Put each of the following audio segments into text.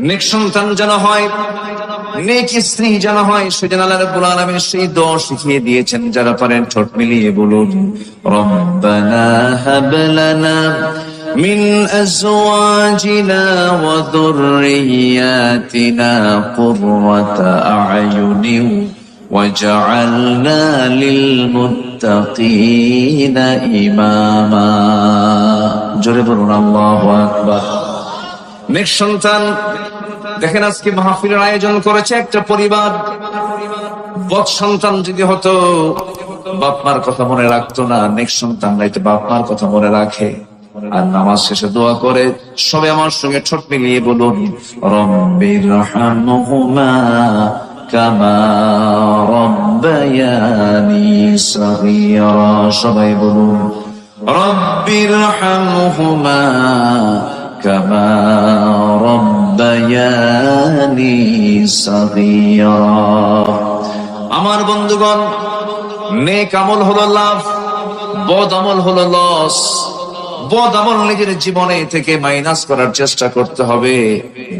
নেক সন্তান যেন হয় নেক স্ত্রী যেন হয় সেজন্য আল্লাহ রাব্বুল আলামিন সেই দোয়া শিখিয়ে দিয়েছেন যারা পারেন ঠোঁট মিলিয়ে বলুন রব্বানা হাব লানা من أزواجنا وذرياتنا قرة أعين وجعلنا للمتقين إماما جرب الله أكبر নেক সন্তান, দেখেন আজকে মাহফিলের আয়োজন করেছে একটা পরিবার। বৎ সন্তান যদি হতো, বাপমার কথা মনে রাখতো না, নেক সন্তান তো বাপমার কথা মনে রাখে। আর নামাজ শেষে দোয়া করে সবে আমার সঙ্গে ঠোঁট মিলিয়ে বলুন রব্বির কামা সবাই বলুন রব্বির হামহুমা كما ربياني صغيرا আমার বন্ধুগণ নেক আমল হলো লাভ বদ আমল হলো লস বদ আমল নিজের জীবনে থেকে মাইনাস করার চেষ্টা করতে হবে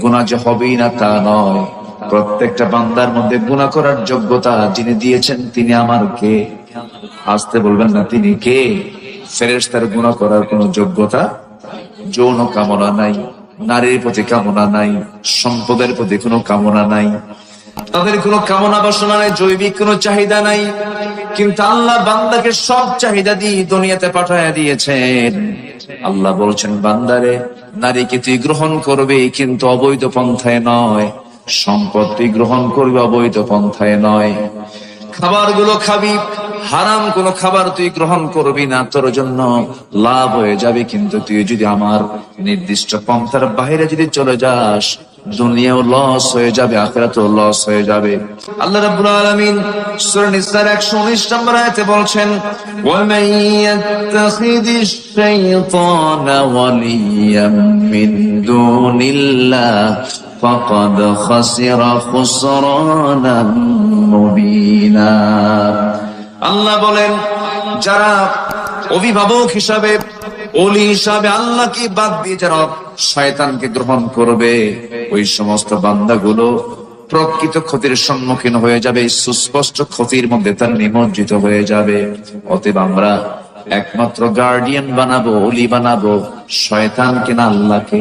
গুণা যে হবেই না তা নয় প্রত্যেকটা বান্দার মধ্যে গুণা করার যোগ্যতা যিনি দিয়েছেন তিনি আমার কে আসতে বলবেন না তিনি কে ফেরেশতার গুণা করার কোনো যোগ্যতা যৌন কামনা নাই, নারীর প্রতি কামনা নাই, সম্পদের প্রতি কোনো কামনা নাই। তাদের কোনো কামনা বাসনা নাই, জৈবিক কোনো চাহিদা নাই। কিন্তু আল্লাহ বান্দাকে সব চাহিদা দিয়ে দুনিয়াতে পাঠায় দিয়েছেন। আল্লাহ বলছেন, বান্দারে, নারীকে তুই গ্রহণ করবে কিন্তু অবৈধ পন্থায় নয়। সম্পদ তুই গ্রহণ করবে অবৈধ পন্থায় নয়। খাবারগুলো খাবি হারাম কোনো খাবার তুই গ্রহণ করবি না, তোর জন্য লাভ হয়ে যাবে। কিন্তু তুই যদি আমার নির্দিষ্ট পন্থার বাইরে যদি চলে যাস, দুনিয়াও লস হয়ে যাবে, আখেরাতেও লস হয়ে যাবে। আল্লাহ রাব্বুল আলামিন সূরা নিসার 119 নম্বর আয়াতে বলছেন ওয়া মান ইয়াত্তাখিদিশ শাইতানা ওয়ালিয়াম মিন দুনিল্লাহ, ফাকাদ খাসিরা মুবিনা। আল্লাহ বলেন, যারা অভিভাবক হিসাবে অলি হিসাবে আল্লাহকে বাদ দিয়ে যারা শয়তানকে গ্রহণ করবে, ওই সমস্ত বান্দাগুলো প্রকৃত ক্ষতির সম্মুখীন হয়ে যাবে, সুস্পষ্ট ক্ষতির মধ্যে তার নিমজ্জিত হয়ে যাবে। অতএব আমরা একমাত্র গার্ডিয়ান বানাবো অলি বানাবো, শয়তানকে না আল্লাহকে